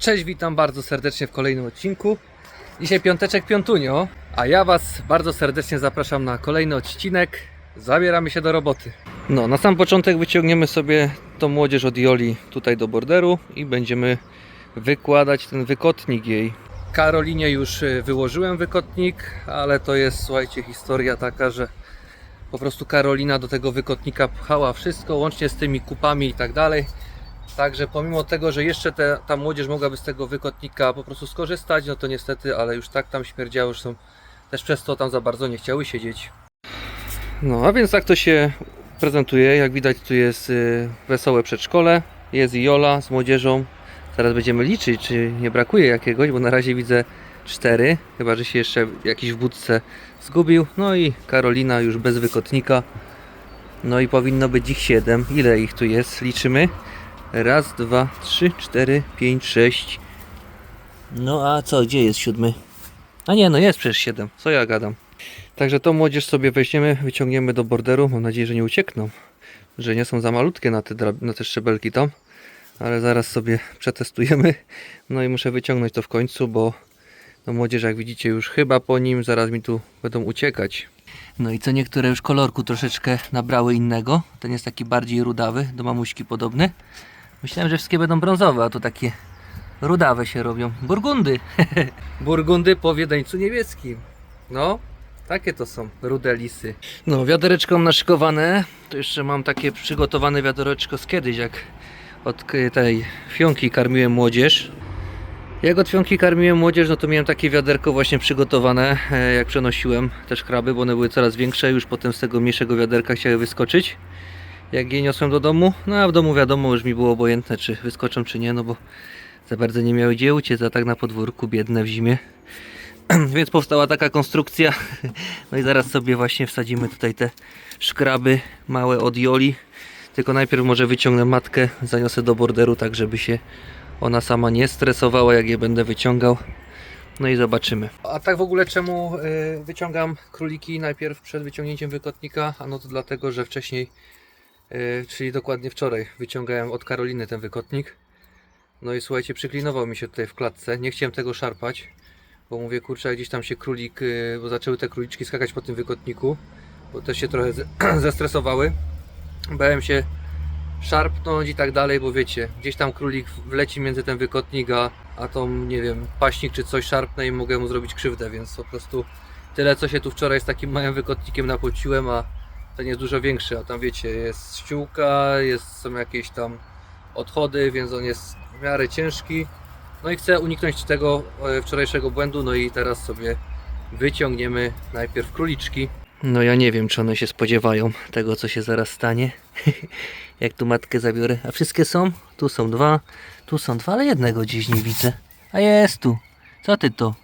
Cześć, witam bardzo serdecznie w kolejnym odcinku. Dzisiaj piąteczek piątunio, a ja Was bardzo serdecznie zapraszam na kolejny odcinek. Zabieramy się do roboty. No, na sam początek wyciągniemy sobie tą młodzież od Joli tutaj do borderu i będziemy wykładać ten wykotnik jej. Karolinie już y, wyłożyłem wykotnik, ale to jest, słuchajcie, historia taka, że po prostu Karolina do tego wykotnika pchała wszystko, łącznie z tymi kupami i tak dalej. Także pomimo tego, że jeszcze te, ta młodzież mogłaby z tego wykotnika po prostu skorzystać, no to niestety, ale już tak tam śmierdziało, że są też przez to tam za bardzo nie chciały siedzieć. No a więc tak to się prezentuje. Jak widać tu jest y, wesołe przedszkole, jest i Jola z młodzieżą. Zaraz będziemy liczyć, czy nie brakuje jakiegoś, bo na razie widzę cztery, chyba że się jeszcze jakiś w budce zgubił. No i Karolina już bez wykotnika. No i powinno być ich siedem. Ile ich tu jest? Liczymy. Raz, dwa, trzy, cztery, pięć, sześć. No a co, gdzie jest siódmy? A nie, no jest przecież siedem. Co ja gadam? Także tą młodzież sobie weźmiemy, wyciągniemy do borderu. Mam nadzieję, że nie uciekną. Że nie są za malutkie na te, na te szczebelki tam. Ale zaraz sobie przetestujemy. No i muszę wyciągnąć to w końcu, bo no młodzież jak widzicie już chyba po nim zaraz mi tu będą uciekać. No i co niektóre już kolorku troszeczkę nabrały innego. Ten jest taki bardziej rudawy, do mamuśki podobny. Myślałem, że wszystkie będą brązowe, a to takie rudawe się robią. Burgundy. Burgundy po wiedeńcu niebieskim. No, takie to są rude lisy. No, wiadereczko mam naszykowane. To jeszcze mam takie przygotowane wiadereczko z kiedyś, jak od tej fionki karmiłem młodzież. Jak od fionki karmiłem młodzież, no to miałem takie wiaderko właśnie przygotowane, e, jak przenosiłem też kraby, bo one były coraz większe, już potem z tego mniejszego wiaderka chciały wyskoczyć. Jak je niosłem do domu, no a w domu wiadomo, już mi było obojętne, czy wyskoczą, czy nie, no bo za bardzo nie miały gdzie uciec, a tak na podwórku, biedne w zimie. Więc powstała taka konstrukcja. No i zaraz sobie właśnie wsadzimy tutaj te szkraby małe od Joli. Tylko najpierw może wyciągnę matkę, zaniosę do borderu, tak żeby się ona sama nie stresowała, jak je będę wyciągał. No i zobaczymy. A tak w ogóle czemu y, wyciągam króliki najpierw przed wyciągnięciem wykotnika? A no to dlatego, że wcześniej, czyli dokładnie wczoraj, wyciągałem od Karoliny ten wykotnik. No i słuchajcie, przyklinował mi się tutaj w klatce. Nie chciałem tego szarpać, bo mówię, kurczę, gdzieś tam się królik, y, bo zaczęły te króliczki skakać po tym wykotniku, bo też się trochę ze- zestresowały. Bałem się szarpnąć i tak dalej, bo wiecie, gdzieś tam królik wleci między ten wykotnik, a, a tą, nie wiem, paśnik czy coś szarpnę i mogę mu zrobić krzywdę, więc po prostu tyle, co się tu wczoraj z takim małym wykotnikiem napociłem, a ten jest dużo większy, a tam wiecie, jest ściółka, jest, są jakieś tam odchody, więc on jest w miarę ciężki. No i chcę uniknąć tego e, wczorajszego błędu, no i teraz sobie wyciągniemy najpierw króliczki. No ja nie wiem, czy one się spodziewają tego, co się zaraz stanie. Jak tu matkę zabiorę. A wszystkie są? Tu są dwa, tu są dwa, ale jednego gdzieś nie widzę. A jest tu. Co ty to?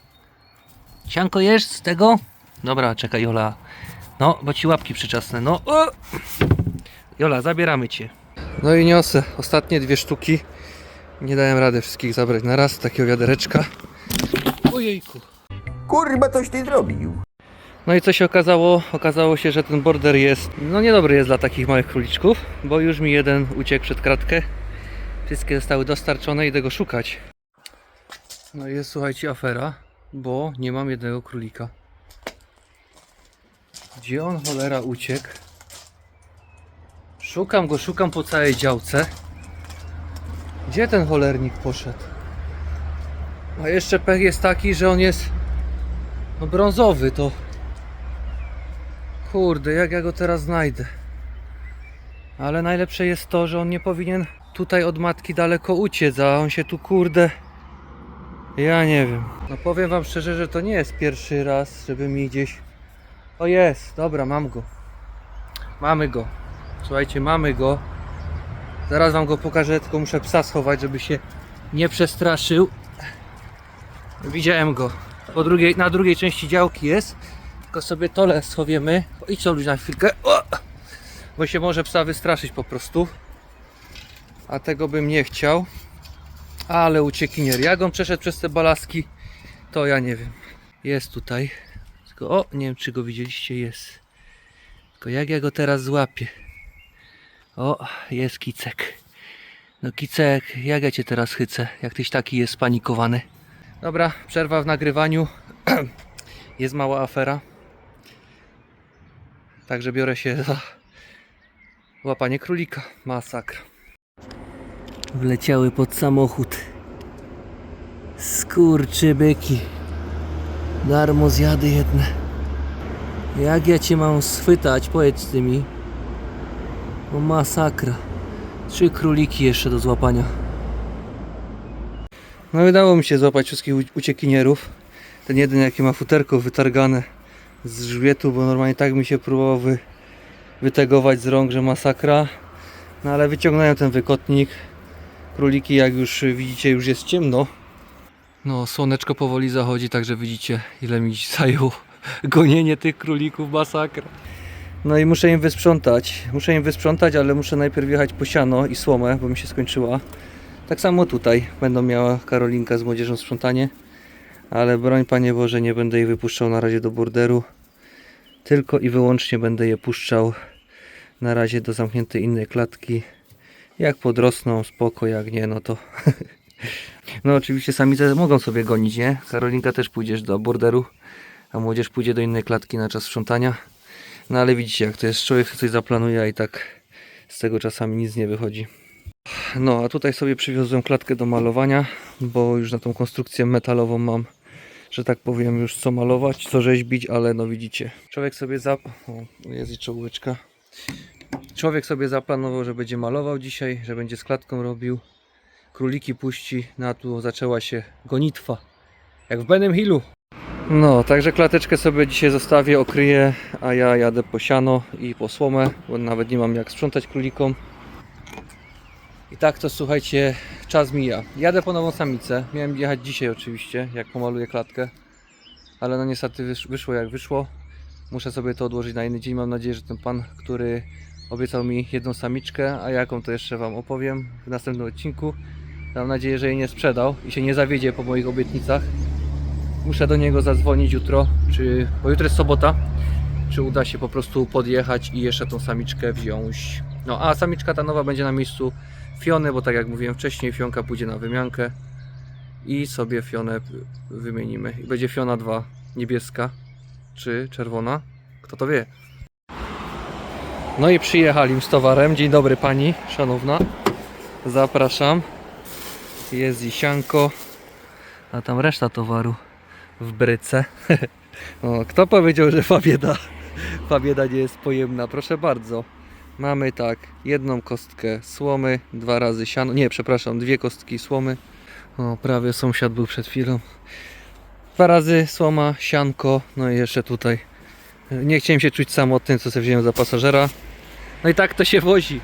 Sianko jesz z tego? Dobra, czekaj Jola. No, bo ci łapki przyczasne. No. O! Jola, zabieramy cię. No i niosę ostatnie dwie sztuki. Nie dałem rady wszystkich zabrać na raz, takiego wiadereczka. Ojejku. Kurwa, coś ty zrobił. No i co się okazało? Okazało się, że ten border jest, no niedobry jest dla takich małych króliczków, bo już mi jeden uciekł przed kratkę. Wszystkie zostały dostarczone, idę go szukać. No i jest, słuchajcie, afera, bo nie mam jednego królika. Gdzie on cholera uciekł? Szukam go, szukam po całej działce. Gdzie ten cholernik poszedł? A jeszcze pech jest taki, że on jest no brązowy, to Kurde, jak ja go teraz znajdę? Ale najlepsze jest to, że on nie powinien tutaj od matki daleko uciec, a on się tu kurde. Ja nie wiem. No powiem wam szczerze, że to nie jest pierwszy raz, żeby mi gdzieś. O jest, dobra, mam go. Mamy go. Słuchajcie, mamy go. Zaraz wam go pokażę, tylko muszę psa schować, żeby się nie przestraszył. Widziałem go. Po drugiej, na drugiej części działki jest. Tylko sobie tole schowiemy. Idź sobie na chwilkę. O! Bo się może psa wystraszyć po prostu. A tego bym nie chciał. Ale uciekinier. Jak on przeszedł przez te balaski, to ja nie wiem. Jest tutaj. Tylko, o, nie wiem czy go widzieliście, jest. Tylko jak ja go teraz złapię. O, jest kicek. No Kicek, jak ja cię teraz chycę, jak tyś taki jest spanikowany. Dobra, przerwa w nagrywaniu. jest mała afera. Także biorę się za łapanie królika. Masakra. Wleciały pod samochód. Skurczybyki. Darmo zjady jedne. Jak ja cię mam schwytać? Powiedz ty mi. O masakra. Trzy króliki jeszcze do złapania. No udało mi się złapać wszystkich uciekinierów. Ten jeden jaki ma futerko wytargane z grzbietu, bo normalnie tak mi się próbował wy, wytegować z rąk, że masakra. No ale wyciągnąłem ten wykotnik. Króliki jak już widzicie już jest ciemno. No słoneczko powoli zachodzi, także widzicie ile mi zajęło gonienie tych królików, masakra. No i muszę im wysprzątać. Muszę im wysprzątać, ale muszę najpierw jechać po siano i słomę, bo mi się skończyła. Tak samo tutaj będą miała Karolinka z młodzieżą sprzątanie. Ale broń Panie Boże, nie będę jej wypuszczał na razie do borderu. Tylko i wyłącznie będę je puszczał na razie do zamkniętej innej klatki. Jak podrosną, spoko, jak nie, no to... no oczywiście samice mogą sobie gonić, nie? Karolinka też pójdziesz do borderu, a młodzież pójdzie do innej klatki na czas sprzątania. No ale widzicie jak to jest, człowiek coś zaplanuje, a i tak z tego czasami nic nie wychodzi. No a tutaj sobie przywiozłem klatkę do malowania, bo już na tą konstrukcję metalową mam, że tak powiem, już co malować, co rzeźbić, ale no widzicie. Człowiek sobie zap... O, jest i czołóweczka. Człowiek sobie zaplanował, że będzie malował dzisiaj, że będzie z klatką robił. Króliki puści, no a tu zaczęła się gonitwa. Jak w Benem Hillu. No, także klateczkę sobie dzisiaj zostawię, okryję, a ja jadę po siano i po słomę, bo nawet nie mam jak sprzątać królikom. I tak to słuchajcie, czas mija. Jadę po nową samicę. Miałem jechać dzisiaj oczywiście, jak pomaluję klatkę. Ale no niestety wysz- wyszło jak wyszło. Muszę sobie to odłożyć na inny dzień. Mam nadzieję, że ten pan, który obiecał mi jedną samiczkę, a jaką to jeszcze Wam opowiem w następnym odcinku. Mam nadzieję, że jej nie sprzedał i się nie zawiedzie po moich obietnicach. Muszę do niego zadzwonić jutro, czy, bo jutro jest sobota, czy uda się po prostu podjechać i jeszcze tą samiczkę wziąć. No a samiczka ta nowa będzie na miejscu Fiony, bo tak jak mówiłem wcześniej, Fionka pójdzie na wymiankę i sobie Fionę wymienimy. I będzie Fiona 2 niebieska czy czerwona, kto to wie. No i przyjechali z towarem. Dzień dobry pani, szanowna. Zapraszam. Jest zisianko, a tam reszta towaru w bryce. o, kto powiedział, że fabieda, fabieda nie jest pojemna? Proszę bardzo. Mamy tak, jedną kostkę słomy, dwa razy siano. Nie, przepraszam, dwie kostki słomy. O, prawie sąsiad był przed chwilą. Dwa razy słoma, sianko, no i jeszcze tutaj. Nie chciałem się czuć samotny, co sobie wziąłem za pasażera. No i tak to się wozi.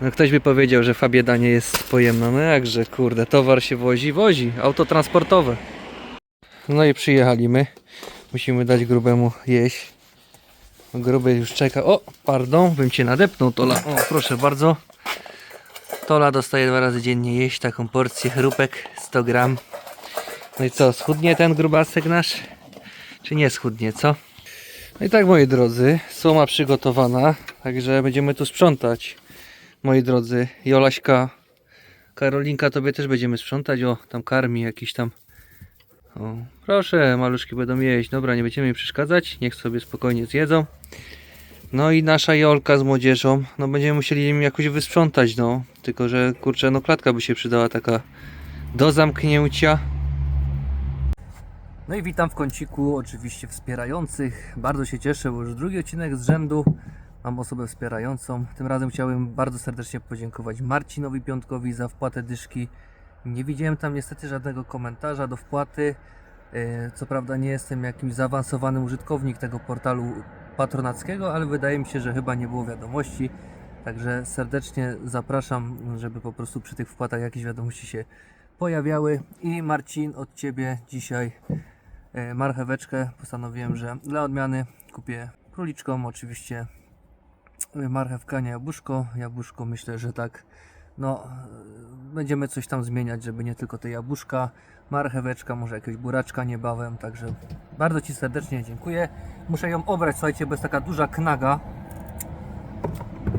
No ktoś by powiedział, że fabieda nie jest pojemna. No jakże, kurde, towar się wozi, wozi. Auto transportowe. No i przyjechali my. Musimy dać grubemu jeść. Gruby już czeka. O, pardon, bym cię nadepnął, Tola. O, proszę bardzo. Tola dostaje dwa razy dziennie jeść taką porcję chrupek 100 gram. No i co, schudnie ten grubasek nasz? Czy nie schudnie, co? No i tak, moi drodzy, słoma przygotowana, także będziemy tu sprzątać. Moi drodzy, Jolaśka, Karolinka, tobie też będziemy sprzątać. O, tam karmi jakiś tam. O, proszę, maluszki będą jeść. Dobra, nie będziemy im przeszkadzać. Niech sobie spokojnie zjedzą. No i nasza Jolka z młodzieżą. No będziemy musieli im jakoś wysprzątać, no. Tylko, że kurczę, no klatka by się przydała taka do zamknięcia. No i witam w kąciku oczywiście wspierających. Bardzo się cieszę, bo już drugi odcinek z rzędu mam osobę wspierającą. Tym razem chciałem bardzo serdecznie podziękować Marcinowi Piątkowi za wpłatę dyszki. Nie widziałem tam niestety żadnego komentarza do wpłaty. E, Co prawda nie jestem jakimś zaawansowanym użytkownik tego portalu patronackiego, ale wydaje mi się, że chyba nie było wiadomości. Także serdecznie zapraszam, żeby po prostu przy tych wpłatach jakieś wiadomości się pojawiały. I Marcin, od Ciebie dzisiaj e, marcheweczkę. Postanowiłem, że dla odmiany kupię króliczką. Oczywiście marchewka, nie jabłuszko. Jabłuszko myślę, że tak. No, będziemy coś tam zmieniać, żeby nie tylko te jabłuszka, marcheweczka, może jakiegoś buraczka niebawem. Także bardzo Ci serdecznie dziękuję. Muszę ją obrać, słuchajcie, bo jest taka duża knaga.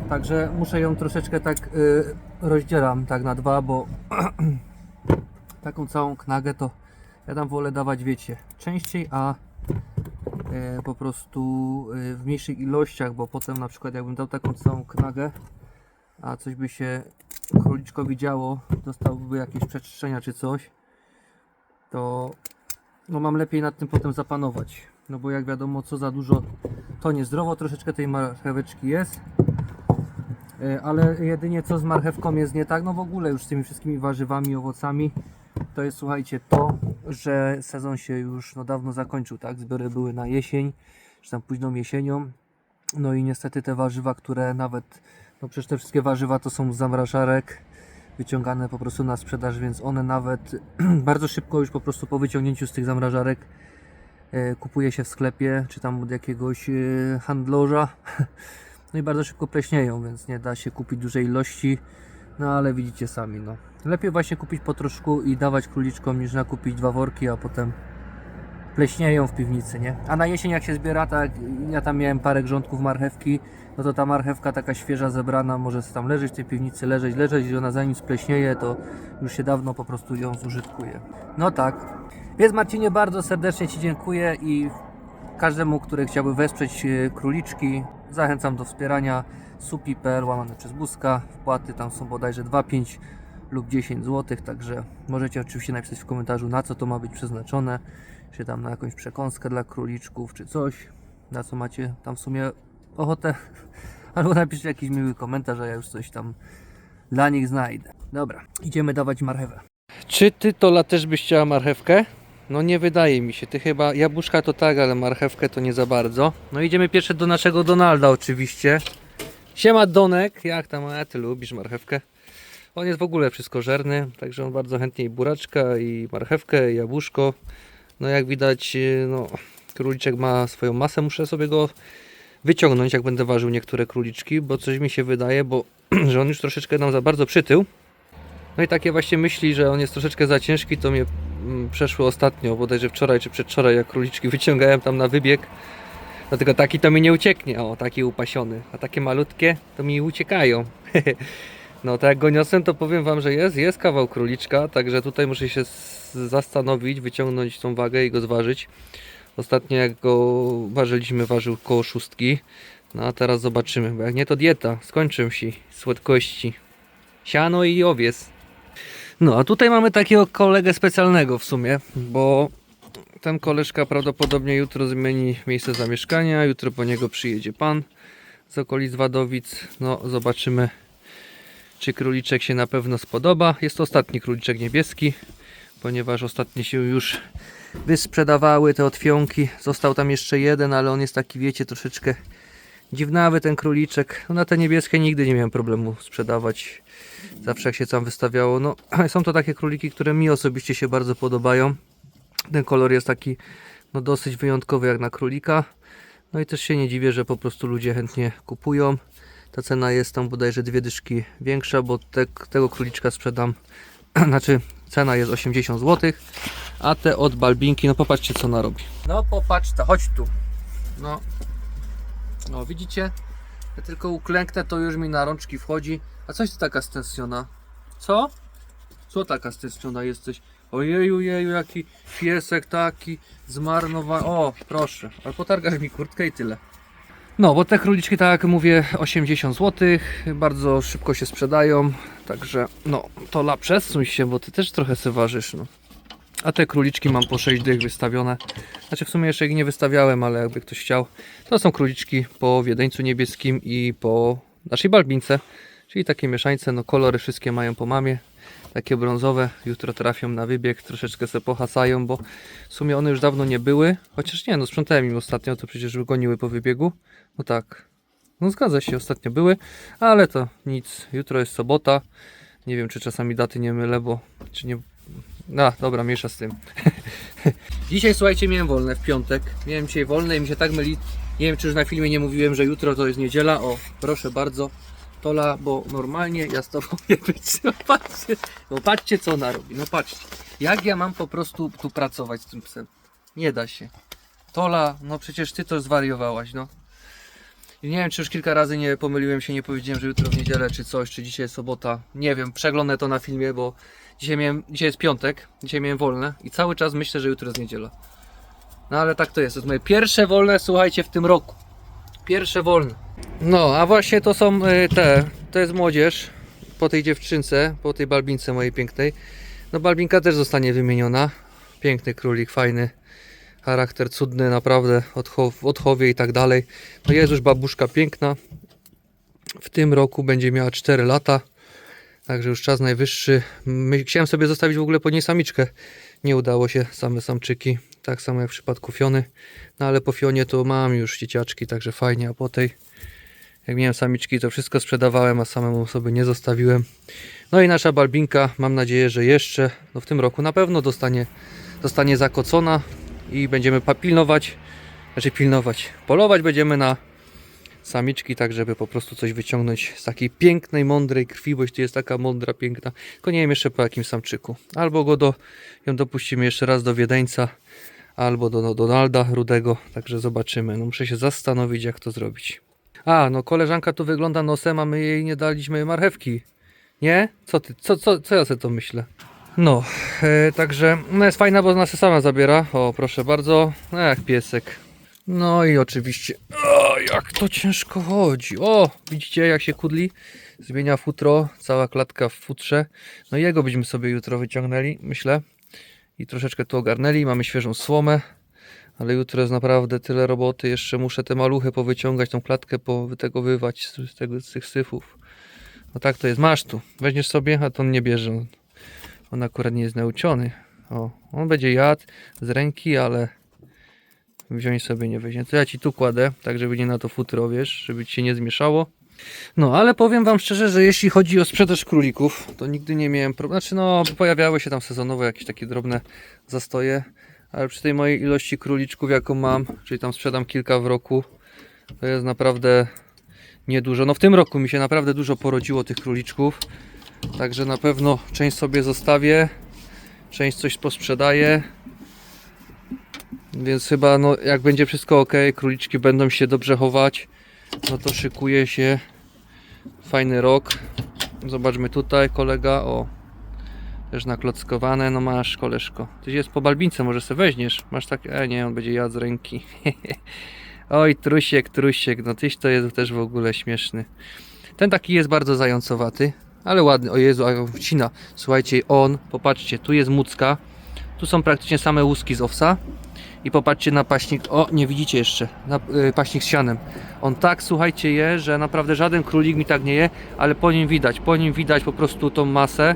Także muszę ją troszeczkę tak y, rozdzielam tak na dwa, bo taką całą knagę to ja tam wolę dawać, wiecie, częściej, a po prostu e, w mniejszych ilościach, bo potem na przykład jakbym dał taką całą knagę, a coś by się króliczkowi działo, dostałby jakieś przeczyszczenia czy coś, to no mam lepiej nad tym potem zapanować. No bo jak wiadomo, co za dużo to niezdrowo, troszeczkę tej marcheweczki jest. E, Ale jedynie co z marchewką jest nie tak, no w ogóle już z tymi wszystkimi warzywami, owocami, to jest słuchajcie to, że sezon się już no dawno zakończył, tak? Zbiory były na jesień, czy tam późną jesienią. No i niestety te warzywa, które nawet, no przecież te wszystkie warzywa to są z zamrażarek, wyciągane po prostu na sprzedaż, więc one nawet bardzo szybko już po prostu po wyciągnięciu z tych zamrażarek e, kupuje się w sklepie, czy tam od jakiegoś e, handlarza. No i bardzo szybko pleśnieją, więc nie da się kupić dużej ilości. No ale widzicie sami, no. Lepiej właśnie kupić po troszku i dawać króliczkom niż nakupić dwa worki, a potem pleśnieją w piwnicy, nie? A na jesień jak się zbiera, tak ja tam miałem parę grządków marchewki, no to ta marchewka taka świeża, zebrana może tam leżeć w tej piwnicy, leżeć, leżeć i ona zanim spleśnieje, to już się dawno po prostu ją zużytkuje. No tak. Więc Marcinie bardzo serdecznie Ci dziękuję i każdemu, który chciałby wesprzeć e, króliczki, zachęcam do wspierania supi.pl łamane przez Buzka. Wpłaty tam są bodajże 2, 5 lub 10 zł, także możecie oczywiście napisać w komentarzu na co to ma być przeznaczone, czy tam na jakąś przekąskę dla króliczków, czy coś, na co macie tam w sumie ochotę, albo napiszcie jakiś miły komentarz, a ja już coś tam dla nich znajdę. Dobra, idziemy dawać marchewę. Czy ty Tola też byś chciała marchewkę? No nie wydaje mi się, ty chyba jabłuszka to tak, ale marchewkę to nie za bardzo. No idziemy pierwsze do naszego Donalda oczywiście. Siema Donek, jak tam, a ty lubisz marchewkę? On jest w ogóle wszystkożerny, także on bardzo chętnie i buraczka, i marchewkę, i jabłuszko. No jak widać, yy, no króliczek ma swoją masę, muszę sobie go wyciągnąć, jak będę ważył niektóre króliczki, bo coś mi się wydaje, bo że on już troszeczkę nam za bardzo przytył. No i takie właśnie myśli, że on jest troszeczkę za ciężki, to mnie mm, przeszło ostatnio, bodajże wczoraj czy przedwczoraj, jak króliczki wyciągałem tam na wybieg. Dlatego taki to mi nie ucieknie, o taki upasiony. A takie malutkie to mi uciekają. No tak jak go niosłem, to powiem wam, że jest, jest kawał króliczka, także tutaj muszę się zastanowić, wyciągnąć tą wagę i go zważyć. Ostatnio jak go ważyliśmy, ważył koło szóstki. No a teraz zobaczymy, bo jak nie to dieta, skończę się słodkości. Siano i owiec. No a tutaj mamy takiego kolegę specjalnego w sumie, bo ten koleżka prawdopodobnie jutro zmieni miejsce zamieszkania, jutro po niego przyjedzie pan z okolic Wadowic. No zobaczymy czy króliczek się na pewno spodoba. Jest to ostatni króliczek niebieski, ponieważ ostatnie się już wysprzedawały te otwionki. Został tam jeszcze jeden, ale on jest taki, wiecie, troszeczkę dziwnawy ten króliczek. No, na te niebieskie nigdy nie miałem problemu sprzedawać. Zawsze jak się tam wystawiało. No, są to takie króliki, które mi osobiście się bardzo podobają. Ten kolor jest taki no, dosyć wyjątkowy jak na królika. No i też się nie dziwię, że po prostu ludzie chętnie kupują. Ta cena jest tam bodajże dwie dyszki większa, bo te, tego króliczka sprzedam. znaczy, cena jest 80 zł, a te od Balbinki, no popatrzcie co ona robi. No popatrz, to chodź tu. No, no widzicie? Ja tylko uklęknę, to już mi na rączki wchodzi. A coś ty taka stensjona? Co? Co taka stensjona jesteś? Ojeju, jeju, jaki piesek taki zmarnowany. O, proszę, ale potargasz mi kurtkę i tyle. No, bo te króliczki, tak jak mówię, 80 zł, bardzo szybko się sprzedają, także no, to la przesuń się, bo ty też trochę se ważysz, no. A te króliczki mam po 6 dych wystawione. Znaczy w sumie jeszcze ich nie wystawiałem, ale jakby ktoś chciał. To są króliczki po wiedeńcu niebieskim i po naszej balbince. Czyli takie mieszańce, no kolory wszystkie mają po mamie. Takie brązowe, jutro trafią na wybieg, troszeczkę se pohasają, bo w sumie one już dawno nie były. Chociaż nie, no sprzątałem im ostatnio, to przecież wygoniły po wybiegu. No tak, no zgadza się, ostatnio były, ale to nic. Jutro jest sobota. Nie wiem, czy czasami daty nie mylę, bo czy nie. No, dobra, miesza z tym. Dzisiaj słuchajcie, miałem wolne w piątek. Miałem dzisiaj wolne i mi się tak myli. Nie wiem, czy już na filmie nie mówiłem, że jutro to jest niedziela. O, proszę bardzo. Tola, bo normalnie ja z tobą nie wytrzymam. Patrzcie, no patrzcie co ona robi. No patrzcie. Jak ja mam po prostu tu pracować z tym psem? Nie da się. Tola, no przecież ty to zwariowałaś, no. Nie wiem, czy już kilka razy nie pomyliłem się, nie powiedziałem, że jutro w niedzielę, czy coś, czy dzisiaj jest sobota. Nie wiem, przeglądnę to na filmie, bo dzisiaj, miałem, dzisiaj jest piątek, dzisiaj miałem wolne i cały czas myślę, że jutro jest niedziela. No ale tak to jest. To jest moje pierwsze wolne, słuchajcie, w tym roku. Pierwsze wolne. No, a właśnie to są y, te, to jest młodzież po tej dziewczynce, po tej balbince mojej pięknej. No balbinka też zostanie wymieniona. Piękny królik, fajny. Charakter cudny, naprawdę, odchow, odchowie i tak dalej. No jest już babuszka piękna. W tym roku będzie miała 4 lata. Także już czas najwyższy. My, chciałem sobie zostawić w ogóle po niej samiczkę. Nie udało się, same samczyki. Tak samo jak w przypadku Fiony. No ale po Fionie to mam już dzieciaczki, także fajnie. A po tej, jak miałem samiczki, to wszystko sprzedawałem, a samemu sobie nie zostawiłem. No i nasza balbinka, mam nadzieję, że jeszcze no w tym roku na pewno dostanie, zostanie zakocona i będziemy pilnować, znaczy pilnować, polować będziemy na samiczki, tak żeby po prostu coś wyciągnąć z takiej pięknej, mądrej krwi, bo jest taka mądra, piękna, tylko nie wiem jeszcze po jakim samczyku. Albo go do, ją dopuścimy jeszcze raz do Wiedeńca, albo do, do Donalda Rudego, także zobaczymy. No muszę się zastanowić, jak to zrobić. A, no koleżanka tu wygląda nosem, a my jej nie daliśmy marchewki. Nie? Co ty, co, co, co ja sobie to myślę? No, e, także no jest fajna, bo nas sama zabiera. O, proszę bardzo. No jak piesek. No i oczywiście. O, jak to ciężko chodzi. O, widzicie jak się kudli? Zmienia futro, cała klatka w futrze. No i jego byśmy sobie jutro wyciągnęli, myślę. I troszeczkę tu ogarnęli. Mamy świeżą słomę. Ale jutro jest naprawdę tyle roboty. Jeszcze muszę te maluchy powyciągać, tą klatkę powytegowywać z, tego, z tych syfów. No tak to jest. Masz tu. Weźmiesz sobie, a to on nie bierze. On akurat nie jest nauczony. O, on będzie jadł z ręki, ale wziąć sobie nie weźmie. To ja ci tu kładę, tak żeby nie na to futro, wiesz, żeby ci się nie zmieszało. No, ale powiem wam szczerze, że jeśli chodzi o sprzedaż królików, to nigdy nie miałem problemu. Znaczy, no, pojawiały się tam sezonowo jakieś takie drobne zastoje, ale przy tej mojej ilości króliczków, jaką mam, czyli tam sprzedam kilka w roku, to jest naprawdę niedużo. No, w tym roku mi się naprawdę dużo porodziło tych króliczków, także na pewno część sobie zostawię, część coś posprzedaję. Więc chyba, no, jak będzie wszystko ok, króliczki będą się dobrze chować, no to szykuje się fajny rok. Zobaczmy tutaj, kolega, o, też naklockowane, no masz, koleżko. Tyś jest po balbince, może se weźmiesz. Masz tak, e nie, on będzie jadł z ręki. Oj, trusiek, trusiek, no tyś to jest też w ogóle śmieszny. Ten taki jest bardzo zającowaty, ale ładny. O Jezu, a wcina. Słuchajcie, on, popatrzcie, tu jest mucka, tu są praktycznie same łuski z owsa. I popatrzcie na paśnik, o nie widzicie jeszcze, na y, paśnik z sianem. On tak, słuchajcie, je, że naprawdę żaden królik mi tak nie je, ale po nim widać, po nim widać po prostu tą masę.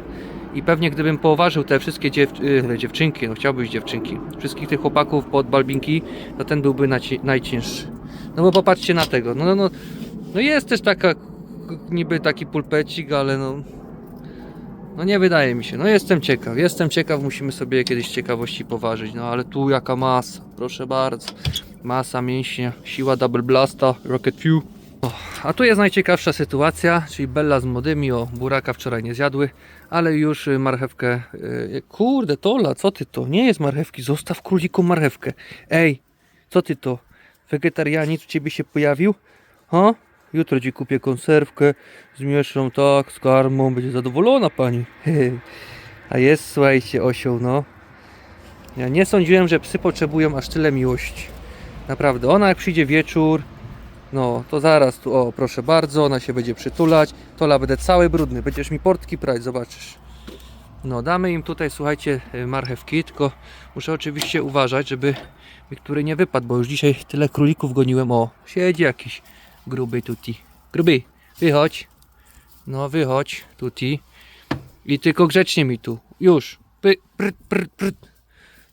I pewnie gdybym poważył te wszystkie dziew y, dziewczynki, no chciałbyś dziewczynki, wszystkich tych chłopaków pod balbinki, to ten byłby najcięższy. No bo popatrzcie na tego, no, no, no, no jest też taka, niby taki pulpecik, ale no, no nie wydaje mi się. No jestem ciekaw, jestem ciekaw, musimy sobie kiedyś ciekawości poważyć. No ale tu jaka masa, proszę bardzo. Masa mięśnia, siła double blasta, rocket fuel. O, a tu jest najciekawsza sytuacja, czyli Bella z młodymi, o buraka wczoraj nie zjadły, ale już y, marchewkę, y, kurde Tola, co ty to? Nie jest marchewki, zostaw króliku marchewkę. Ej, co ty to? Wegetarianin u ciebie się pojawił? Ha? Jutro ci kupię konserwkę, zmieszam tak, z karmą, będzie zadowolona pani. A jest, słuchajcie, osioł, no. Ja nie sądziłem, że psy potrzebują aż tyle miłości. Naprawdę, ona jak przyjdzie wieczór, no to zaraz tu, o proszę bardzo, ona się będzie przytulać. Tola będę cały brudny, będziesz mi portki prać, zobaczysz. No damy im tutaj, słuchajcie, y, marchewki, tylko muszę oczywiście uważać, żeby mi który nie wypadł, bo już dzisiaj tyle królików goniłem. O, siedzi jakiś gruby tuti. Gruby, wychodź. No wychodź, tuti. I tylko grzecznie mi tu. Już. Py, pr, pr, pr.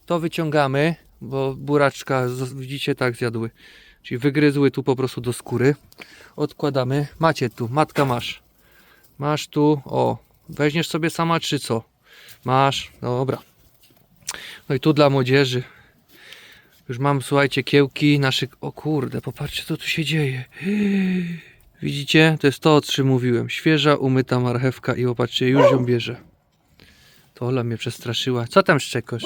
To wyciągamy, bo buraczka, widzicie, tak zjadły. Czyli wygryzły tu po prostu do skóry. Odkładamy. Macie tu, matka masz. Masz tu, o. Weźmiesz sobie sama czy co? Masz, dobra. No i tu dla młodzieży. Już mam, słuchajcie, kiełki naszych. O kurde, popatrzcie, co tu się dzieje. Widzicie? To jest to, o czym mówiłem. Świeża, umyta marchewka i popatrzcie, już ją bierze. To Ola mnie przestraszyła. Co tam szczekasz?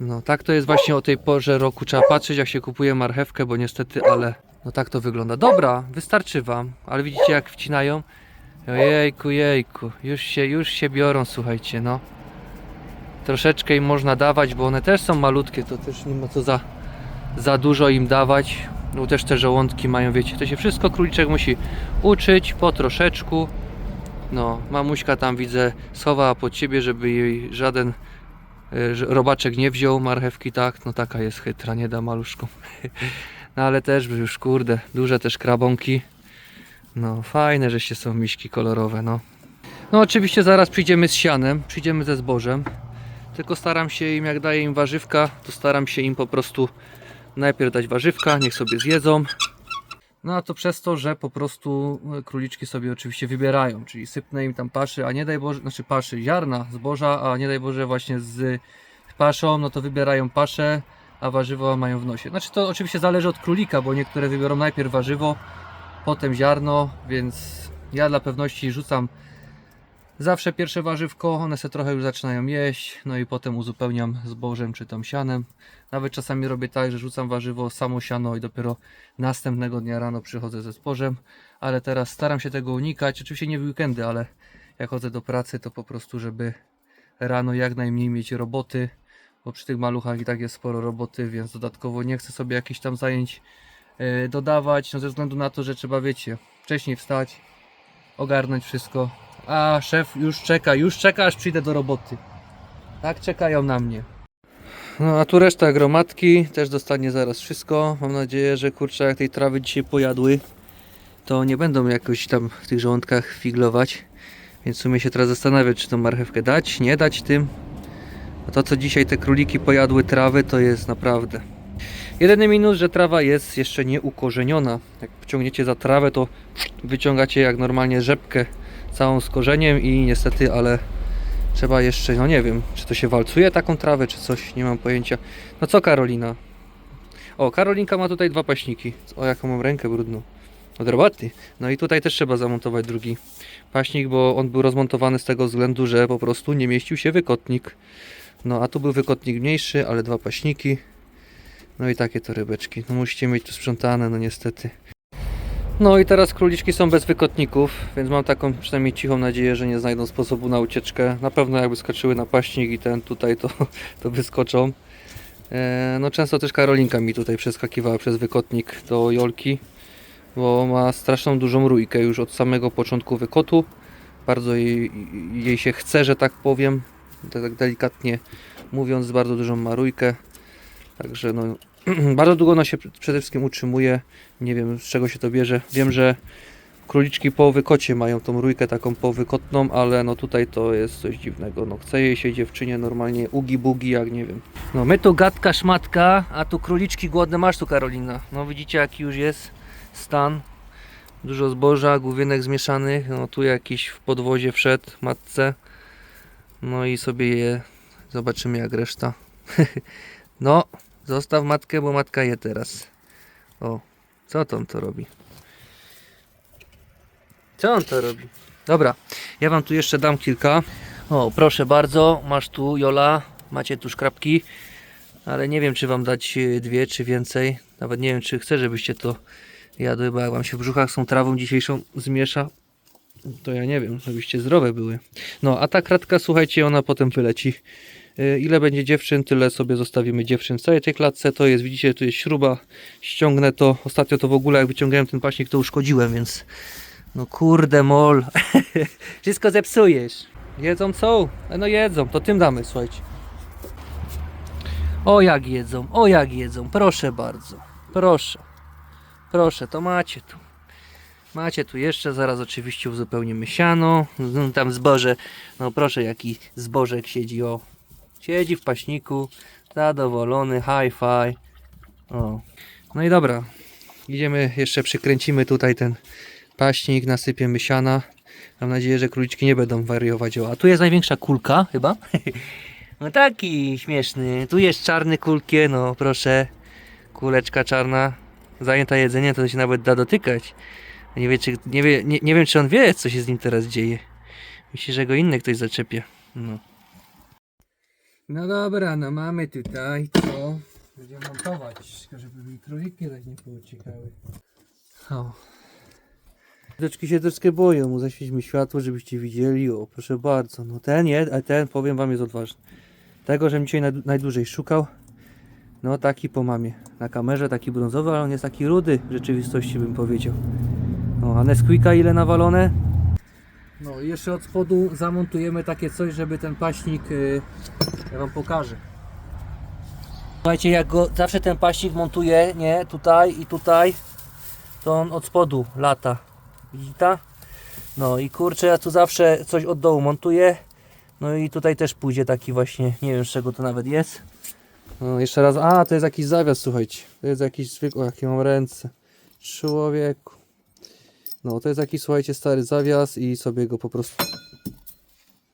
No, tak to jest właśnie o tej porze roku. Trzeba patrzeć, jak się kupuje marchewkę, bo niestety, ale No tak to wygląda. Dobra, wystarczy wam, ale widzicie jak wcinają? Ojejku, jejku, już się, już się biorą, słuchajcie, no. Troszeczkę im można dawać, bo one też są malutkie, to też nie ma co za, za dużo im dawać. No też te żołądki mają, wiecie, to się wszystko króliczek musi uczyć po troszeczku. No, mamuśka tam widzę schowała pod siebie, żeby jej żaden e, że- robaczek nie wziął marchewki, tak? No taka jest chytra, nie da maluszkom. No ale też już kurde, duże też krabonki. No fajne, żeście są miśki kolorowe, no. No oczywiście zaraz przyjdziemy z sianem, przyjdziemy ze zbożem. Tylko staram się im, jak daję im warzywka, to staram się im po prostu najpierw dać warzywka, niech sobie zjedzą. No a to przez to, że po prostu e, króliczki sobie oczywiście wybierają, czyli sypnę im tam paszy, a nie daj Boże, znaczy paszy ziarna, zboża, a nie daj Boże właśnie z paszą, no to wybierają paszę, a warzywo mają w nosie. Znaczy to oczywiście zależy od królika, bo niektóre wybiorą najpierw warzywo, potem ziarno, więc ja dla pewności rzucam zawsze pierwsze warzywko, one se trochę już zaczynają jeść, no i potem uzupełniam zbożem czy tam sianem. Nawet czasami robię tak, że rzucam warzywo, samo siano i dopiero następnego dnia rano przychodzę ze zbożem, ale teraz staram się tego unikać, oczywiście nie w weekendy, ale jak chodzę do pracy to po prostu, żeby rano jak najmniej mieć roboty, bo przy tych maluchach i tak jest sporo roboty, więc dodatkowo nie chcę sobie jakichś tam zajęć e, dodawać, no ze względu na to, że trzeba, wiecie, wcześniej wstać, ogarnąć wszystko, a szef już czeka, już czeka aż przyjdę do roboty. Tak czekają na mnie. No a tu reszta gromadki też dostanie zaraz wszystko. Mam nadzieję, że kurczę jak tej trawy dzisiaj pojadły, to nie będą jakoś tam w tych żołądkach figlować. Więc w sumie się teraz zastanawiać, czy tą marchewkę dać, nie dać tym. A to co dzisiaj te króliki pojadły trawy, to jest naprawdę. Jedyny minus, że trawa jest jeszcze nie ukorzeniona. Jak pociągniecie za trawę, to wyciągacie jak normalnie rzepkę całą z korzeniem i niestety, ale trzeba jeszcze, no nie wiem, czy to się walcuje taką trawę, czy coś, nie mam pojęcia. No co Karolina? O, Karolinka ma tutaj dwa paśniki. O, jaką mam rękę brudną. Od roboty. No i tutaj też trzeba zamontować drugi paśnik, bo on był rozmontowany z tego względu, że po prostu nie mieścił się wykotnik. No a tu był wykotnik mniejszy, ale dwa paśniki. No i takie to rybeczki. No musicie mieć to sprzątane, no niestety. No i teraz króliczki są bez wykotników, więc mam taką przynajmniej cichą nadzieję, że nie znajdą sposobu na ucieczkę. Na pewno jakby skoczyły na paśnik i ten tutaj to, to wyskoczą. E, no często też Karolinka mi tutaj przeskakiwała przez wykotnik do Jolki, bo ma straszną dużą rójkę już od samego początku wykotu. Bardzo jej, jej się chce, że tak powiem, tak delikatnie mówiąc, bardzo dużą ma rójkę. Także no, bardzo długo ona się przede wszystkim utrzymuje. Nie wiem z czego się to bierze. Wiem, że króliczki po wykocie mają tą rójkę taką powykotną, ale no tutaj to jest coś dziwnego. No chce jej się dziewczynie normalnie ugi bugi, jak nie wiem. No my tu gadka szmatka, a tu króliczki głodne masz tu Karolina. No widzicie jaki już jest stan. Dużo zboża, główienek zmieszanych. No tu jakiś w podwozie wszedł matce. No i sobie je zobaczymy jak reszta. no, zostaw matkę, bo matka je teraz. O, co to on to robi? Co on to robi? Dobra, ja wam tu jeszcze dam kilka. O, proszę bardzo, masz tu Jola, macie tu szkrapki, ale nie wiem czy wam dać e, dwie czy więcej. Nawet nie wiem czy chcę, żebyście to jadły, bo jak wam się w brzuchach z tą trawą dzisiejszą zmiesza, to ja nie wiem, żebyście zdrowe były. No, a ta kratka, słuchajcie, ona potem wyleci. Y, Ile będzie dziewczyn, tyle sobie zostawimy dziewczyn w całej tej klatce. To jest, widzicie, tu jest śruba, ściągnę to. Ostatnio to w ogóle, jak wyciągałem ten paśnik, to uszkodziłem, więc no kurde mol. Wszystko zepsujesz. Jedzą co? E, No jedzą, to tym damy, słuchajcie. O jak jedzą, o jak jedzą, proszę bardzo. Proszę. Proszę, to macie tu. Macie tu jeszcze, zaraz oczywiście uzupełnimy siano. No, Tam zboże, no proszę jaki zbożek siedzi, o. Siedzi w paśniku, zadowolony, hi-fi. No i dobra, idziemy, jeszcze przykręcimy tutaj ten paśnik, nasypiemy siana. Mam nadzieję, że króliczki nie będą wariować. A tu jest największa kulka chyba. No taki śmieszny. Tu jest czarny kulkie, no proszę. Kuleczka czarna. Zajęta jedzeniem, to się nawet da dotykać. Nie, wie, czy, nie, wie, nie, nie wiem, czy on wie, co się z nim teraz dzieje. Myślę, że go inny ktoś zaczepie. No. No dobra, no mamy tutaj co? Będziemy montować, żeby mi króliki tak nie pouciekały. O. Deczki się troszkę boją, mu zaświećmy światło, żebyście widzieli. O, proszę bardzo. No ten nie, a ten powiem wam jest odważny. Tego, żem dzisiaj naj- najdłużej szukał. No taki po mamie. Na kamerze taki brązowy, ale on jest taki rudy w rzeczywistości bym powiedział. No, a Nesquika ile nawalone? No jeszcze od spodu zamontujemy takie coś, żeby ten paśnik, yy, ja wam pokażę. Słuchajcie, jak go zawsze ten paśnik montuję, nie, tutaj i tutaj, to on od spodu lata. Widzicie? No i kurczę, ja tu zawsze coś od dołu montuję. No i tutaj też pójdzie taki właśnie, nie wiem z czego to nawet jest. No jeszcze raz, a to jest jakiś zawias, słuchajcie. To jest jakiś zwykły, jakie mam ręce. Człowieku. No to jest jakiś, słuchajcie, stary zawias i sobie go po prostu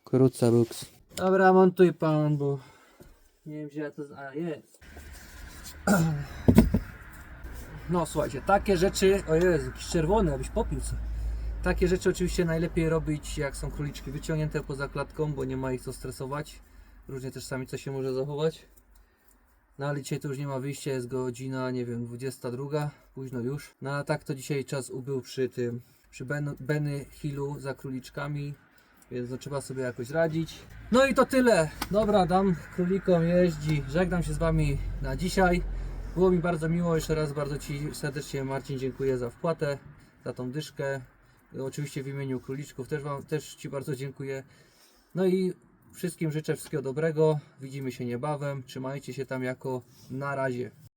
krótce luks. Dobra, montuj pan, bo nie wiem gdzie ja to... A, jest. No słuchajcie, takie rzeczy, o Jezu, jakiś czerwony, abyś popił co. Takie rzeczy oczywiście najlepiej robić jak są króliczki wyciągnięte poza klatką, bo nie ma ich co stresować. Różnie też sami co się może zachować. No ale dzisiaj to już nie ma wyjścia, jest godzina, nie wiem, 22, późno już. No a tak to dzisiaj czas ubył przy tym, przy Ben- Benny Hillu za króliczkami, więc trzeba sobie jakoś radzić. No i to tyle. Dobra, dam królikom jeździ. Żegnam się z Wami na dzisiaj. Było mi bardzo miło, jeszcze raz bardzo Ci serdecznie Marcin dziękuję za wpłatę, za tą dyszkę. Oczywiście w imieniu króliczków też Wam też Ci bardzo dziękuję. No i wszystkim życzę wszystkiego dobrego. Widzimy się niebawem. Trzymajcie się tam jako na razie.